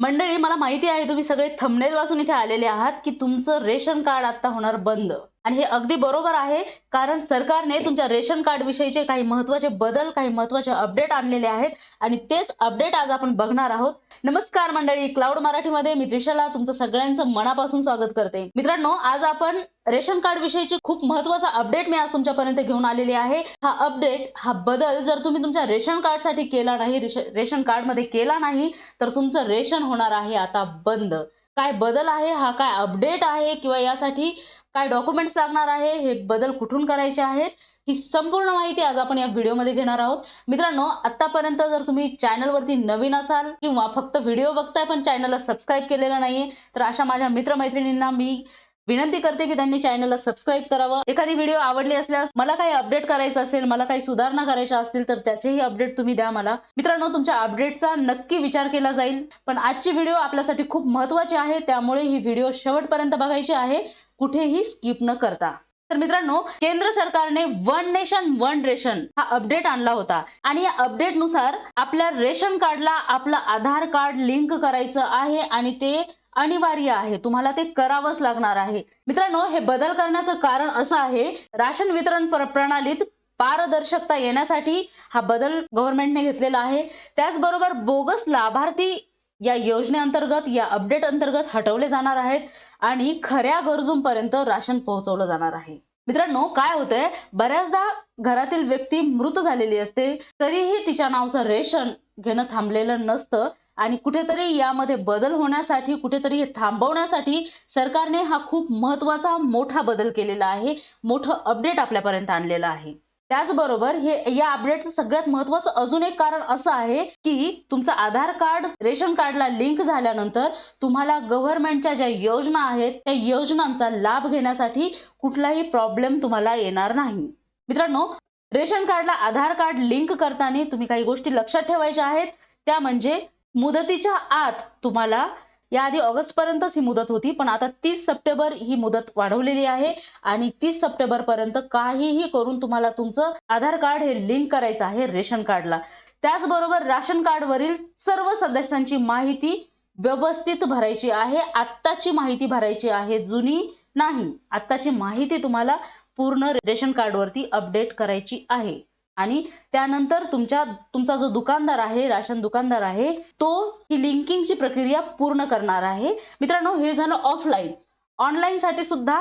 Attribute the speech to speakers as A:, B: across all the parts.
A: मंडळी मला माहिती आहे तुम्ही सगळे थंबनेल वाचून इथे आलेले आहात की तुमचं रेशन कार्ड आता होणार बंद. आणि हे अगदी बरोबर आहे कारण सरकारने तुमच्या रेशन कार्ड विषयीचे काही महत्त्वाचे बदल काही महत्त्वाचे अपडेट आणलेले आहेत. आणि तेच अपडेट आज आपण बघणार आहोत. नमस्कार मंडळी क्लाउड मराठीमध्ये मी त्रिशाला तुमचं सगळ्यांचं मनापासून स्वागत करते. मित्रांनो आज आपण रेशन कार्ड विषयीची खूप महत्त्वाचा अपडेट मी आज तुमच्यापर्यंत घेऊन आलेली आहे. हा अपडेट हा बदल जर तुम्ही तुमच्या रेशन कार्डसाठी केला नाही रेशन रेशन कार्डमध्ये केला नाही तर तुमचं रेशन होणार आहे आता बंद. काय बदल आहे हा काय अपडेट आहे किंवा यासाठी काय डॉक्युमेंट्स लागणार आहे हे बदल कुठून करायचे आहेत ही संपूर्ण माहिती आज आपण या व्हिडिओमध्ये घेणार आहोत. मित्रांनो आतापर्यंत जर तुम्ही चॅनलवरती नवीन असाल किंवा फक्त व्हिडिओ बघताय पण चॅनलला सबस्क्राईब केलेलं नाहीये तर अशा माझ्या मित्रमैत्रिणींना मी विनंती करते की त्यांनी चॅनलला सबस्क्राईब करावं. एखादी व्हिडिओ आवडली असल्यास मला काही अपडेट करायचं असेल मला काही सुधारणा करायच्या असतील तर त्याचेही अपडेट तुम्ही द्या मला. मित्रांनो तुमच्या अपडेटचा नक्की विचार केला जाईल. पण आजची व्हिडिओ आपल्यासाठी खूप महत्वाची आहे त्यामुळे ही व्हिडिओ शेवटपर्यंत बघायची आहे. कुठेही स्किप न करता. तर मित्रांनो केंद्र सरकारने वन नेशन वन रेशन हा अपडेट आणला होता. आणि या अपडेटनुसार आपल्या रेशन कार्डला आपलं आधार कार्ड लिंक करायचं आहे आणि ते अनिवार्य आहे. तुम्हाला ते करावंच लागणार आहे. मित्रांनो हे बदल करण्याचं कारण असं आहे राशन वितरण प्रणालीत पारदर्शकता येण्यासाठी हा बदल गव्हर्नमेंटने घेतलेला आहे. त्याचबरोबर बोगस लाभार्थी या योजनेअंतर्गत या अपडेट अंतर्गत हटवले जाणार आहेत. आणि खऱ्या गरजूंपर्यंत राशन पोहोचवलं जाणार आहे. मित्रांनो काय होतंय? बऱ्याचदा घरातील व्यक्ती मृत झालेली असते तरीही तिच्या नावचं रेशन घेणं थांबलेलं नसतं आणि कुठेतरी यामध्ये बदल होण्यासाठी कुठेतरी हे थांबवण्यासाठी सरकारने हा खूप महत्त्वाचा मोठा बदल केलेला आहे मोठं अपडेट आपल्यापर्यंत आणलेलं आहे. त्याचबरोबर हे या अपडेटचं सगळ्यात महत्वाचं अजून एक कारण असं आहे की तुमचं आधार कार्ड रेशन कार्डला लिंक झाल्यानंतर तुम्हाला गव्हर्नमेंटच्या ज्या योजना आहेत त्या योजनांचा लाभ घेण्यासाठी कुठलाही प्रॉब्लेम तुम्हाला येणार नाही. मित्रांनो रेशन कार्डला आधार कार्ड लिंक करताना तुम्ही काही गोष्टी लक्षात ठेवायच्या आहेत. त्या म्हणजे मुदतीच्या आत तुम्हाला याआधी ऑगस्टपर्यंतच ही मुदत होती पण आता तीस सप्टेंबर ही मुदत वाढवलेली आहे आणि तीस सप्टेंबर पर्यंत काहीही करून तुम्हाला तुमचं आधार कार्ड हे लिंक करायचं आहे रेशन कार्डला. त्याचबरोबर राशन कार्डवरील सर्व सदस्यांची माहिती व्यवस्थित भरायची आहे आत्ताची माहिती भरायची आहे जुनी नाही आत्ताची माहिती तुम्हाला पूर्ण रेशन कार्डवरती अपडेट करायची आहे. आणि त्यानंतर तुमच्या तुमचा जो दुकानदार आहे राशन दुकानदार आहे तो ही लिंकिंगची प्रक्रिया पूर्ण करणार आहे. मित्रांनो हे झालं ऑफलाईन. ऑनलाईनसाठी सुद्धा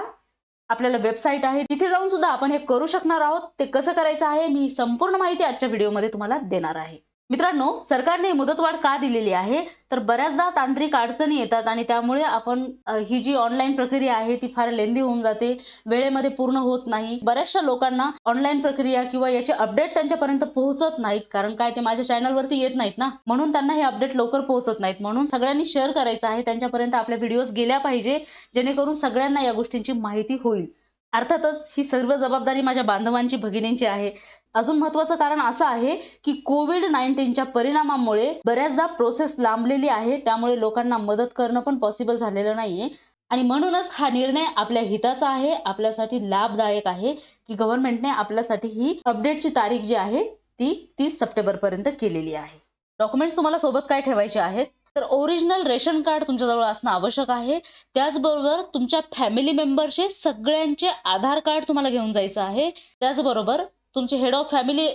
A: आपल्याला वेबसाईट आहे. तिथे जाऊन सुद्धा आपण हे करू शकणार आहोत. ते कसं करायचं आहे मी संपूर्ण माहिती आजच्या व्हिडिओमध्ये तुम्हाला देणार आहे. मित्रांनो सरकारने मुदतवाढ का दिलेली आहे? तर बऱ्याचदा तांत्रिक अडचणी येतात आणि त्यामुळे आपण ही जी ऑनलाईन प्रक्रिया आहे ती फार लेंदी होऊन जाते. वेळेमध्ये पूर्ण होत नाही. बऱ्याचशा लोकांना ऑनलाईन प्रक्रिया किंवा याचे अपडेट त्यांच्यापर्यंत पोहोचत नाहीत. कारण काय ते माझ्या चॅनलवरती येत नाहीत ना? म्हणून त्यांना हे अपडेट लवकर पोहोचत नाहीत. म्हणून सगळ्यांनी शेअर करायचं आहे. त्यांच्यापर्यंत आपल्या व्हिडिओज गेल्या पाहिजे. जेणेकरून सगळ्यांना या गोष्टींची माहिती होईल. अर्थातच ही सर्व जबाबदारी माझ्या बांधवांची भगिनींची आहे. अजून महत्वाचं कारण असं आहे की कोविड नाईन्टीनच्या परिणामामुळे बऱ्याचदा प्रोसेस लांबलेली आहे त्यामुळे लोकांना मदत करणं पण पॉसिबल झालेलं नाहीये. आणि म्हणूनच हा निर्णय आपल्या हिताचा आहे आपल्यासाठी लाभदायक आहे की गव्हर्नमेंटने आपल्यासाठी ही अपडेटची तारीख जी आहे ती तीस सप्टेंबर पर्यंत केलेली आहे. डॉक्युमेंट्स तुम्हाला सोबत काय ठेवायचे आहेत? तर ओरिजिनल रेशन कार्ड तुमच्याजवळ असणं आवश्यक आहे. त्याचबरोबर तुमच्या फॅमिली मेंबरचे सगळ्यांचे आधार कार्ड तुम्हाला घेऊन जायचं आहे. त्याचबरोबर तुमचे हेड ऑफ फॅमिली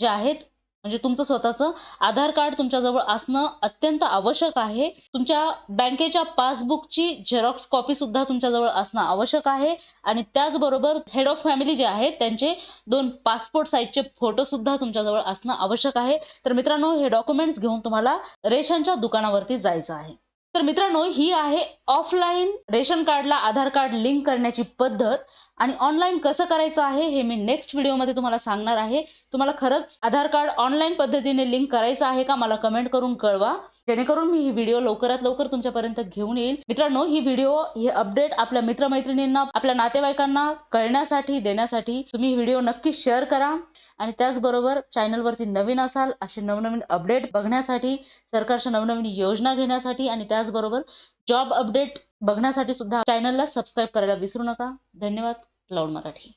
A: जे आहेत म्हणजे तुमचं स्वतःचं आधार कार्ड तुमच्याजवळ असणं अत्यंत आवश्यक आहे. तुमच्या बँकेच्या पासबुकची झेरॉक्स कॉपी सुद्धा तुमच्याजवळ असणं आवश्यक आहे. आणि त्याचबरोबर हेड ऑफ फॅमिली जे आहेत त्यांचे दोन पासपोर्ट साईजचे फोटो सुद्धा तुमच्याजवळ असणं आवश्यक आहे. तर मित्रांनो हे डॉक्युमेंट्स घेऊन तुम्हाला रेशनच्या दुकानावरती जायचं आहे. तर मित्रांनो ही आहे ऑफलाईन रेशन कार्डला आधार कार्ड लिंक करण्याची पद्धत. आणि ऑनलाईन कसं करायचं आहे हे मी नेक्स्ट व्हिडिओमध्ये तुम्हाला सांगणार आहे. तुम्हाला खरंच आधार कार्ड ऑनलाईन पद्धतीने लिंक करायचं आहे का मला कमेंट करून कळवा. जेणेकरून मी ही व्हिडिओ लवकरात लवकर तुमच्यापर्यंत घेऊन येईल मित्रांनो ही व्हिडिओ हे अपडेट आपल्या मित्रमैत्रिणींना आपल्या नातेवाईकांना कळण्यासाठी देण्यासाठी तुम्ही व्हिडिओ नक्की शेअर करा. आणि त्याचबरोबर चॅनलवरती नवीन असाल असे नवनवीन अपडेट बघण्यासाठी सरकारच्या नवनवीन योजना घेण्यासाठी आणि त्याचबरोबर जॉब अपडेट बघण्यासाठी सुद्धा चॅनलला सबस्क्राईब करायला विसरू नका. धन्यवाद. क्लाउड मराठी.